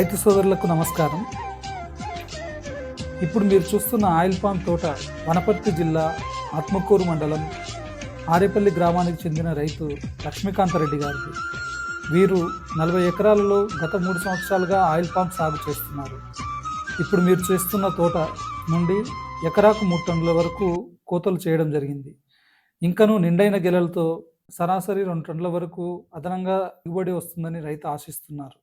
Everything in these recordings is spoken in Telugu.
రైతు సోదరులకు నమస్కారం. ఇప్పుడు మీరు చూస్తున్న ఆయిల్ పామ్ తోట వనపర్తి జిల్లా ఆత్మకూరు మండలం ఆరేపల్లి గ్రామానికి చెందిన రైతు లక్ష్మీకాంతరెడ్డి గారికి వీరు నలభై ఎకరాలలో గత మూడు సంవత్సరాలుగా ఆయిల్ పామ్ సాగు చేస్తున్నారు. ఇప్పుడు మీరు చేస్తున్న తోట నుండి ఎకరాకు మూడు టన్నుల వరకు కోతలు చేయడం జరిగింది. ఇంకను నిండైన గెలలతో సరాసరి రెండు టన్నుల వరకు అదనంగా దిగుబడి వస్తుందని రైతు ఆశిస్తున్నారు.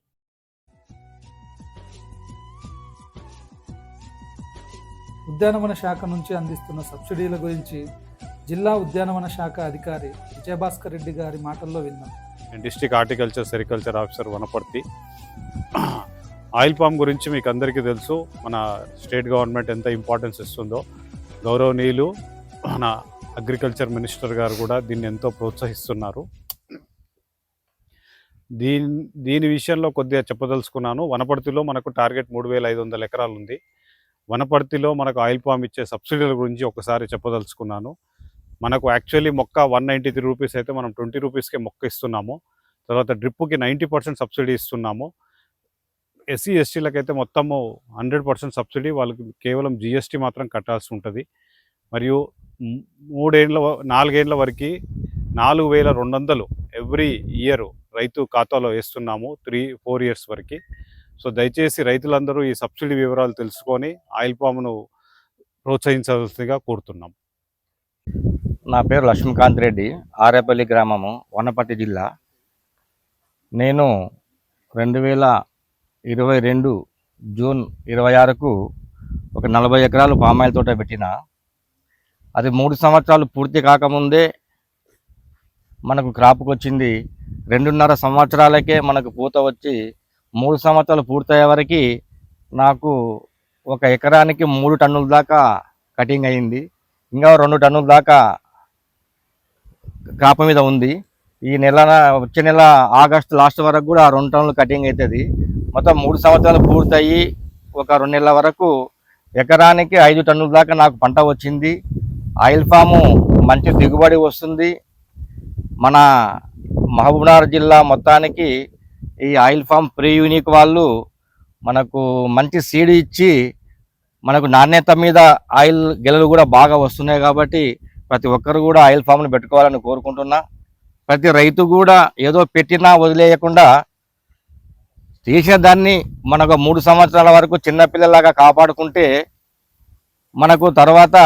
ఉద్యానవన శాఖ నుంచి అందిస్తున్న సబ్సిడీల గురించి జిల్లా ఉద్యానవన శాఖ అధికారి విజయభాస్కర్ రెడ్డి గారి మాటల్లో విన్నాం. District horticulture sericulture officer Wanaparthy. Oil palm గురించి మీకు అందరికీ తెలుసు. మన స్టేట్ గవర్నమెంట్ ఎంత ఇంపార్టెన్స్ ఇస్తుందో. గౌరవనీయులు మన అగ్రికల్చర్ మినిస్టర్ గారు కూడా దీన్ని ఎంతో ప్రోత్సహిస్తున్నారు. దీని దీని విషయంలో కొద్దిగా చెప్పదలుచుకున్నాను. వనపర్తిలో మనకు టార్గెట్ మూడు వేల ఐదు వందల ఎకరాలు ఉంది వనపర్తిలో మనకు ఆయిల్ పామ్ ఇచ్చే సబ్సిడీల గురించి ఒకసారి చెప్పదలుచుకున్నాను. మనకు యాక్చువల్లీ మొక్క వన్ నైంటీ త్రీ రూపీస్ అయితే మనం ట్వంటీ రూపీస్కే మొక్క ఇస్తున్నాము. తర్వాత డ్రిప్పుకి నైంటీ పర్సెంట్ సబ్సిడీ ఇస్తున్నాము. ఎస్సీ ఎస్టీలకైతే మొత్తము హండ్రెడ్ పర్సెంట్ సబ్సిడీ వాళ్ళకి కేవలం జిఎస్టీ మాత్రం కట్టాల్సి ఉంటుంది. మరియు మూడేళ్ళ వ- నాలుగేళ్ళ వరకు నాలుగు వేల రెండు వందలు ఎవ్రీ ఇయర్ రైతు ఖాతాలో వేస్తున్నాము. త్రీ ఫోర్ ఇయర్స్ వరకు. సో దయచేసి రైతులందరూ ఈ సబ్సిడీ వివరాలు తెలుసుకొని ఆయిల్ పామును ప్రోత్సహించవలసిందిగా కోరుతున్నాం. నా పేరు లక్ష్మీకాంత్ రెడ్డి ఆరేపల్లి గ్రామము వనపర్తి జిల్లా. నేను రెండు వేల ఇరవై రెండు జూన్ ఇరవై ఆరుకు ఒక నలభై ఎకరాలు పామాయిల్ తోట పెట్టిన. అది మూడు సంవత్సరాలు పూర్తి కాకముందే మనకు క్రాప్కి వచ్చింది రెండున్నర సంవత్సరాలకే మనకు పూత వచ్చి మూడు సంవత్సరాలు పూర్తయ్యే వరకు నాకు ఒక ఎకరానికి మూడు టన్నుల దాకా కటింగ్ అయింది. ఇంకా రెండు టన్నుల దాకా కాప మీద ఉంది. ఈ నెల వచ్చే నెల ఆగస్టు లాస్ట్ వరకు కూడా ఆ రెండు టన్నులు కటింగ్ అవుతుంది మొత్తం మూడు సంవత్సరాలు పూర్తయ్యి ఒక రెండు నెలల వరకు ఎకరానికి ఐదు టన్నుల దాకా నాకు పంట వచ్చింది. ఆయిల్ ఫాము మంచి దిగుబడి వస్తుంది. మన మహబూబ్నగర్ జిల్లా మొత్తానికి ఈ ఆయిల్ ఫామ్ ప్రీ యూనిక్ వాళ్ళు మనకు మంచి సీడ్ ఇచ్చి మనకు నాణ్యత మీద ఆయిల్ గెలలు కూడా బాగా వస్తున్నాయి కాబట్టి ప్రతి ఒక్కరు కూడా ఆయిల్ ఫామ్ను పెట్టుకోవాలని కోరుకుంటున్నా. ప్రతి రైతు కూడా ఏదో పెట్టినా వదిలేయకుండా తీసిన దాన్ని మనకు మూడు సంవత్సరాల వరకు చిన్నపిల్లలాగా కాపాడుకుంటే మనకు తర్వాత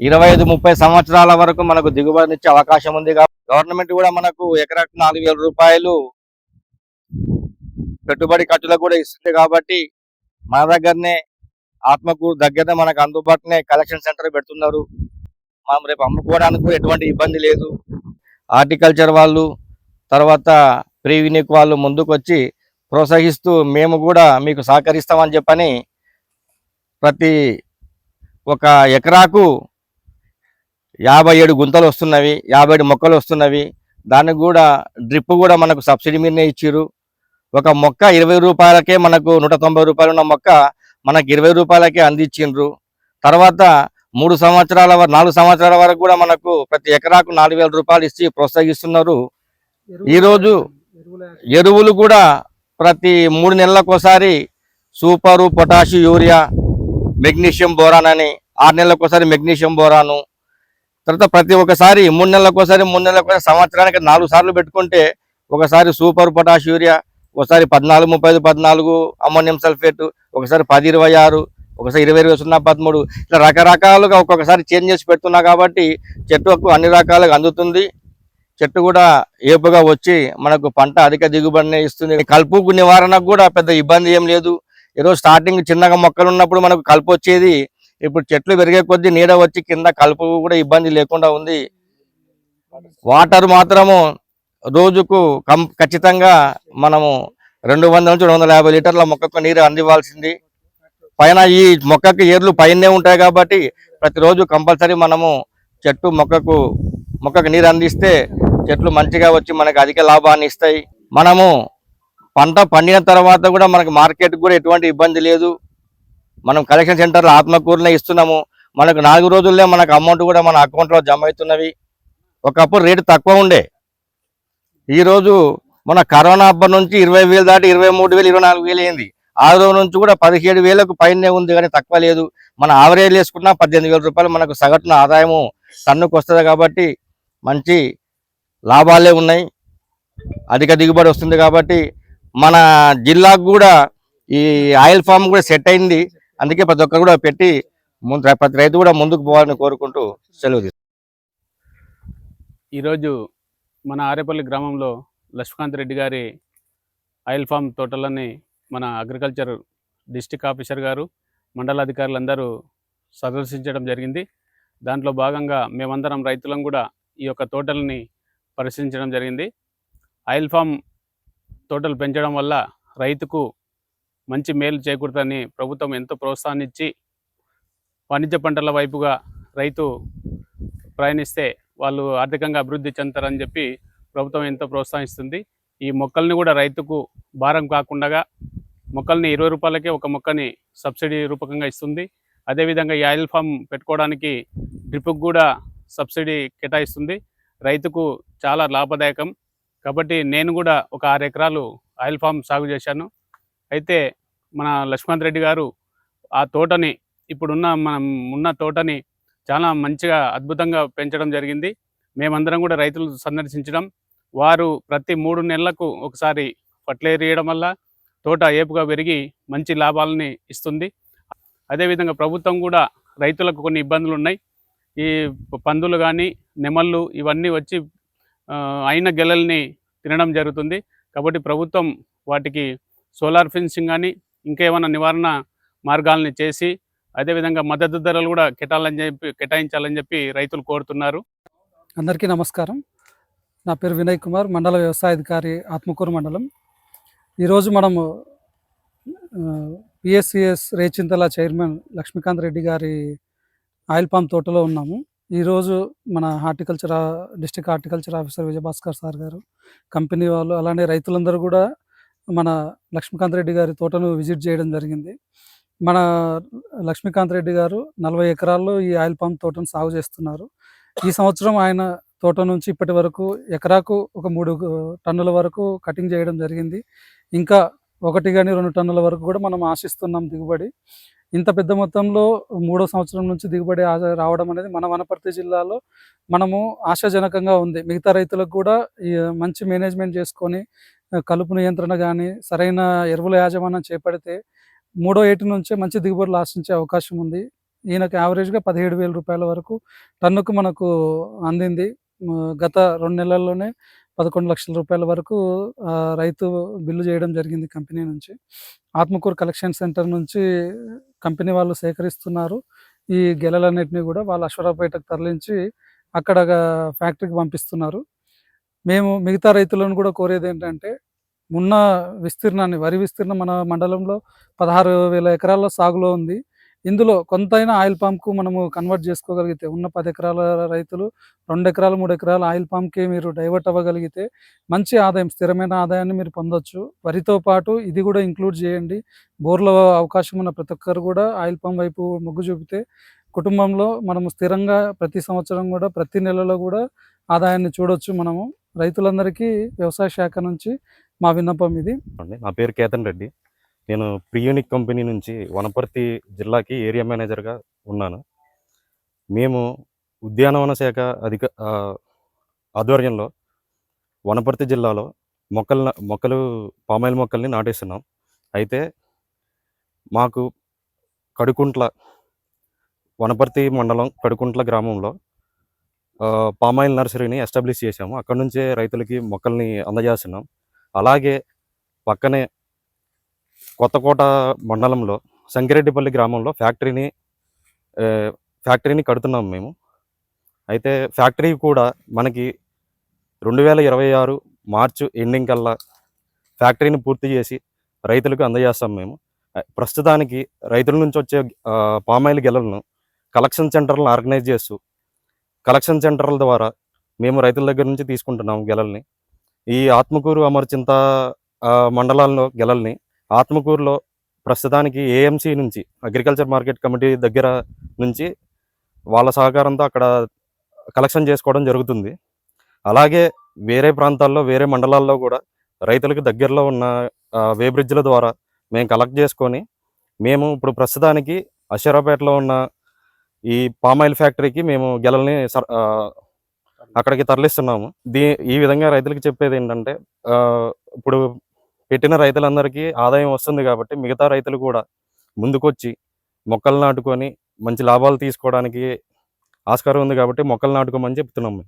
ఇరవై ఐదు ముప్పై సంవత్సరాల వరకు మనకు దిగుబడినిచ్చే అవకాశం ఉంది కాబట్టి గవర్నమెంట్ కూడా మనకు ఎకరాకు నాలుగు వేల రూపాయలు పెట్టుబడి ఖర్చులకు కూడా ఇస్తుంది కాబట్టి మన దగ్గరనే ఆత్మకూరు దగ్గరనే మనకు అందుబాటునే కలెక్షన్ సెంటర్ పెడుతున్నారు. మనం రేపు అమ్ముకోవడానికి ఎటువంటి ఇబ్బంది లేదు. హార్టికల్చర్ వాళ్ళు తర్వాత ప్రీవినిక్ వాళ్ళు ముందుకు వచ్చి ప్రోత్సహిస్తూ మేము కూడా మీకు సహకరిస్తామని చెప్పని ప్రతి ఒక ఎకరాకు యాభై ఏడు గుంతలు వస్తున్నవి యాభై ఏడు మొక్కలు వస్తున్నవి. దానికి కూడా డ్రిప్ కూడా మనకు సబ్సిడీ మీదనే ఇచ్చిర్రు. ఒక మొక్క ఇరవై రూపాయలకే మనకు నూట తొంభై రూపాయలు ఉన్న మొక్క మనకి ఇరవై రూపాయలకే అందించిండ్రు. తర్వాత మూడు సంవత్సరాల నాలుగు సంవత్సరాల వరకు కూడా మనకు ప్రతి ఎకరాకు నాలుగు వేల రూపాయలు ఇచ్చి ప్రోత్సహిస్తున్నారు. ఈరోజు ఎరువులు. కూడా ప్రతి మూడు నెలలకు ఒకసారి super potash urea magnesium boron అని ఆరు నెలలకు ఒకసారి మెగ్నీషియం బోరాను. తర్వాత ప్రతి ఒక్కసారి మూడు నెలలకు ఒకసారి మూడు నెలలకు ఒకసారి సంవత్సరానికి నాలుగు సార్లు పెట్టుకుంటే ఒకసారి సూపర్ పొటాష్ యూరియా ఒకసారి పద్నాలుగు ముప్పై ఐదు పద్నాలుగు అమ్మోనియం సల్ఫేట్ ఒకసారి పది ఇరవై ఆరు ఒకసారి ఇరవై ఇరవై సున్నా పదమూడు. ఇట్లా రకరకాలుగా ఒక్కొక్కసారి చేంజ్ చేసి పెడుతున్నా కాబట్టి చెట్టుకు అన్ని రకాలుగా అందుతుంది. చెట్టు కూడా ఏపుగా వచ్చి మనకు పంట అధిక దిగుబడిని ఇస్తుంది. కలుపు నివారణకు కూడా పెద్ద ఇబ్బంది ఏం లేదు. ఏదో స్టార్టింగ్ చిన్నగా మొక్కలు ఉన్నప్పుడు మనకు కలుపు వచ్చేది. ఇప్పుడు చెట్లు పెరిగే కొద్దీ నీడ వచ్చి కింద కలుపు కూడా ఇబ్బంది లేకుండా ఉంది. వాటర్ మాత్రము రోజుకు కం ఖచ్చితంగా మనము రెండు వందల నుంచి రెండు వందల యాభై లీటర్ల మొక్కకు నీరు అందివ్వాల్సింది. పైన ఈ మొక్కకు ఏర్లు పైనే ఉంటాయి కాబట్టి ప్రతిరోజు కంపల్సరీ మనము చెట్టు మొక్కకు మొక్కకు నీరు అందిస్తే చెట్లు మంచిగా వచ్చి మనకు అధిక లాభాన్ని ఇస్తాయి. మనము పంట పండిన తర్వాత కూడా మనకు మార్కెట్ కూడా ఎటువంటి ఇబ్బంది లేదు. మనం కలెక్షన్ సెంటర్లో ఆత్మకూరునే ఇస్తున్నాము. మనకు నాలుగు రోజుల్లో మనకు అమౌంట్ కూడా మన అకౌంట్లో జమ అవుతున్నవి. ఒకప్పుడు రేటు తక్కువ ఉండే. ఈరోజు మన కరోనా అప్పటి నుంచి ఇరవై వేలు దాటి ఇరవై మూడు వేలు ఇరవై నాలుగు వేలు అయింది. ఆరు నుంచి కూడా పదిహేడు వేలకు పైనే ఉంది కానీ తక్కువ లేదు. మన ఆవరేజ్ వేసుకున్నా పద్దెనిమిది వేల రూపాయలు మనకు సగటున ఆదాయము టన్నుకు వస్తుంది కాబట్టి మంచి లాభాలే ఉన్నాయి. అధిక దిగుబడి వస్తుంది కాబట్టి మన జిల్లాకు కూడా ఈ ఆయిల్ ఫామ్ కూడా సెట్ అయింది. అందుకే ప్రతి ఒక్కరు కూడా పెట్టి ముందు ప్రతి రైతు కూడా ముందుకు పోవాలని కోరుకుంటూ సెలవు తీసుకు ఈరోజు మన ఆరేపల్లి గ్రామంలో లక్ష్మీకాంత్ రెడ్డి గారి ఆయిల్ ఫామ్ తోటలని మన అగ్రికల్చర్ డిస్టిక్ ఆఫీసర్ గారు మండలాధికారులందరూ సందర్శించడం జరిగింది. దాంట్లో భాగంగా మేమందరం రైతులం కూడా ఈ యొక్క తోటలని పరిశీలించడం జరిగింది. ఆయిల్ ఫామ్ తోటలు పెంచడం వల్ల రైతుకు మంచి మేలు చేకూరుతుందని ప్రభుత్వం ఎంతో ప్రోత్సాహాన్నిచ్చి వాణిజ్య పంటల వైపుగా రైతు ప్రయాణిస్తే వాళ్ళు ఆర్థికంగా అభివృద్ధి చెందుతారని చెప్పి ప్రభుత్వం ఎంతో ప్రోత్సహిస్తుంది. ఈ మొక్కల్ని కూడా రైతుకు భారం కాకుండా మొక్కల్ని ఇరవై రూపాయలకే ఒక మొక్కని సబ్సిడీ రూపకంగా ఇస్తుంది. అదేవిధంగా ఈ ఆయిల్ ఫామ్ పెట్టుకోవడానికి డ్రిప్కి కూడా సబ్సిడీ కేటాయిస్తుంది. రైతుకు చాలా లాభదాయకం. కాబట్టి నేను కూడా ఒక ఆరు ఎకరాలు ఆయిల్ ఫామ్ సాగు చేశాను. అయితే మన లక్ష్మణ్ రెడ్డి గారు ఆ తోటని ఇప్పుడున్న మనం ఉన్న తోటని చాలా మంచిగా అద్భుతంగా పెంచడం జరిగింది. మేమందరం కూడా రైతులు సందర్శించడం వారు ప్రతి మూడు నెలలకు ఒకసారి పట్లేరియడం వల్ల తోట ఏపుగా పెరిగి మంచి లాభాలని ఇస్తుంది. అదేవిధంగా ప్రభుత్వం కూడా రైతులకు కొన్ని ఇబ్బందులు ఉన్నాయి ఈ పందులు కానీ నెమళ్ళు ఇవన్నీ వచ్చి అయిన గెలల్ని తినడం జరుగుతుంది. కాబట్టి ప్రభుత్వం వాటికి సోలార్ ఫెన్సింగ్ కానీ ఇంకేమైనా నివారణ మార్గాల్ని చేసి అదేవిధంగా మద్దతు ధరలు కూడా కేటాలని చెప్పి కేటాయించాలని చెప్పి రైతులు కోరుతున్నారు. అందరికీ నమస్కారం. నా పేరు వినయ్ కుమార్ మండల వ్యవసాయ అధికారి ఆత్మకూరు మండలం. ఈరోజు మనము పిఎస్సిఎస్ రేచింతల చైర్మన్ లక్ష్మీకాంత్ రెడ్డి గారి ఆయిల్ పామ్ తోటలో ఉన్నాము. ఈరోజు మన horticulture district horticulture officer Vijayabhaskar sir గారు కంపెనీ వాళ్ళు అలానే రైతులందరూ కూడా మన లక్ష్మీకాంత్ రెడ్డి గారి తోటను విజిట్ చేయడం జరిగింది. మన లక్ష్మీకాంత్ రెడ్డి గారు నలభై ఎకరాల్లో ఈ ఆయిల్ పామ్ తోటను సాగు చేస్తున్నారు. ఈ సంవత్సరం ఆయన తోట నుంచి ఇప్పటి వరకు ఎకరాకు ఒక మూడు టన్నుల వరకు కటింగ్ చేయడం జరిగింది. ఇంకా ఒకటి కానీ రెండు టన్నుల వరకు కూడా మనం ఆశిస్తున్నాం దిగుబడి. ఇంత పెద్ద మొత్తంలో మూడో సంవత్సరం నుంచి దిగుబడి రావడం అనేది మన వనపర్తి జిల్లాలో మనము ఆశాజనకంగా ఉంది. మిగతా రైతులకు కూడా మంచి మేనేజ్మెంట్ చేసుకొని కలుపు నియంత్రణ కానీ సరైన ఎరువుల యాజమాన్యం చేపడితే మూడో ఏటి నుంచే మంచి దిగుబడులు ఆశించే అవకాశం ఉంది. ఈయనకు యావరేజ్గా పదిహేడు వేల రూపాయల వరకు టన్నుకు మనకు అందింది. గత రెండు నెలల్లోనే పదకొండు లక్షల రూపాయల వరకు రైతు బిల్లు చేయడం జరిగింది కంపెనీ నుంచి. ఆత్మకూరు కలెక్షన్ సెంటర్ నుంచి కంపెనీ వాళ్ళు సేకరిస్తున్నారు. ఈ గెలలన్నింటినీ కూడా వాళ్ళు అశ్వరాపేటకు తరలించి అక్కడ ఫ్యాక్టరీకి పంపిస్తున్నారు. మేము మిగతా రైతులను కూడా కోరేది ఏంటంటే ఉన్న విస్తీర్ణాన్ని వరి విస్తీర్ణం మన మండలంలో పదహారు వేల ఎకరాల సాగులో ఉంది. ఇందులో కొంతైనా ఆయిల్ పంప్కు మనము కన్వర్ట్ చేసుకోగలిగితే ఉన్న పది ఎకరాల రైతులు రెండు ఎకరాలు మూడు ఎకరాల ఆయిల్ పామ్కి మీరు డైవర్ట్ అవ్వగలిగితే మంచి ఆదాయం స్థిరమైన ఆదాయాన్ని మీరు పొందొచ్చు. వరితో పాటు ఇది కూడా ఇంక్లూడ్ చేయండి. బోర్లో అవకాశం ఉన్న ప్రతి ఒక్కరు కూడా ఆయిల్ పామ్ వైపు మొగ్గు చూపితే కుటుంబంలో మనము స్థిరంగా ప్రతి సంవత్సరం కూడా ప్రతి నెలలో కూడా ఆదాయాన్ని చూడొచ్చు మనము. రైతులందరికీ వ్యవసాయ శాఖ నుంచి మా విన్నపం ఇది. అండి నా పేరు కేతన్ రెడ్డి. నేను ప్రియూనిక్ కంపెనీ నుంచి వనపర్తి జిల్లాకి ఏరియా మేనేజర్గా ఉన్నాను. మేము ఉద్యానవన శాఖ అధిక ఆధ్వర్యంలో వనపర్తి జిల్లాలో మొక్కలు మొక్కలు పామాయిల్ మొక్కల్ని నాటేస్తున్నాం. అయితే మాకు కడుకుంట్ల వనపర్తి మండలం కడుకుంట్ల గ్రామంలో పామాయిల్ నర్సరీని ఎస్టాబ్లిష్ చేశాము. అక్కడ నుంచే రైతులకి మొక్కల్ని అందజేస్తున్నాం. అలాగే పక్కనే కొత్తకోట మండలంలో సంకిరెడ్డిపల్లి గ్రామంలో ఫ్యాక్టరీని ఫ్యాక్టరీని కడుతున్నాం మేము. అయితే ఫ్యాక్టరీ కూడా మనకి రెండు వేల ఇరవై ఆరు మార్చు ఎండింగ్ కల్లా ఫ్యాక్టరీని పూర్తి చేసి రైతులకు అందజేస్తాం మేము. ప్రస్తుతానికి రైతుల నుంచి వచ్చే పామాయిల్ గెలలను కలెక్షన్ సెంటర్లను ఆర్గనైజ్ చేస్తూ కలెక్షన్ సెంటర్ల ద్వారా మేము రైతుల దగ్గర నుంచి తీసుకుంటున్నాం గెలల్ని. ఈ ఆత్మకూరు అమర్చింత మండలాల్లో గెలల్ని ఆత్మకూరులో ప్రస్తుతానికి ఏఎంసీ నుంచి అగ్రికల్చర్ మార్కెట్ కమిటీ దగ్గర నుంచి వాళ్ళ సహకారంతో అక్కడ కలెక్షన్ చేసుకోవడం జరుగుతుంది. అలాగే వేరే ప్రాంతాల్లో వేరే మండలాల్లో కూడా రైతులకు దగ్గరలో ఉన్న వే బ్రిడ్జ్ల ద్వారా మేము కలెక్ట్ చేసుకొని మేము ఇప్పుడు ప్రస్తుతానికి అషరాపేటలో ఉన్న ఈ పామాయిల్ ఫ్యాక్టరీకి మేము గెలల్ని అక్కడికి తరలిస్తున్నాము. దీ ఈ విధంగా రైతులకు చెప్పేది ఏంటంటే ఆ, ఇప్పుడు పెట్టిన రైతులందరికీ ఆదాయం వస్తుంది కాబట్టి మిగతా రైతులు కూడా ముందుకొచ్చి మొక్కలు నాటుకొని మంచి లాభాలు తీసుకోవడానికి ఆస్కారం ఉంది కాబట్టి మొక్కలు నాటుకోమని చెప్తున్నాము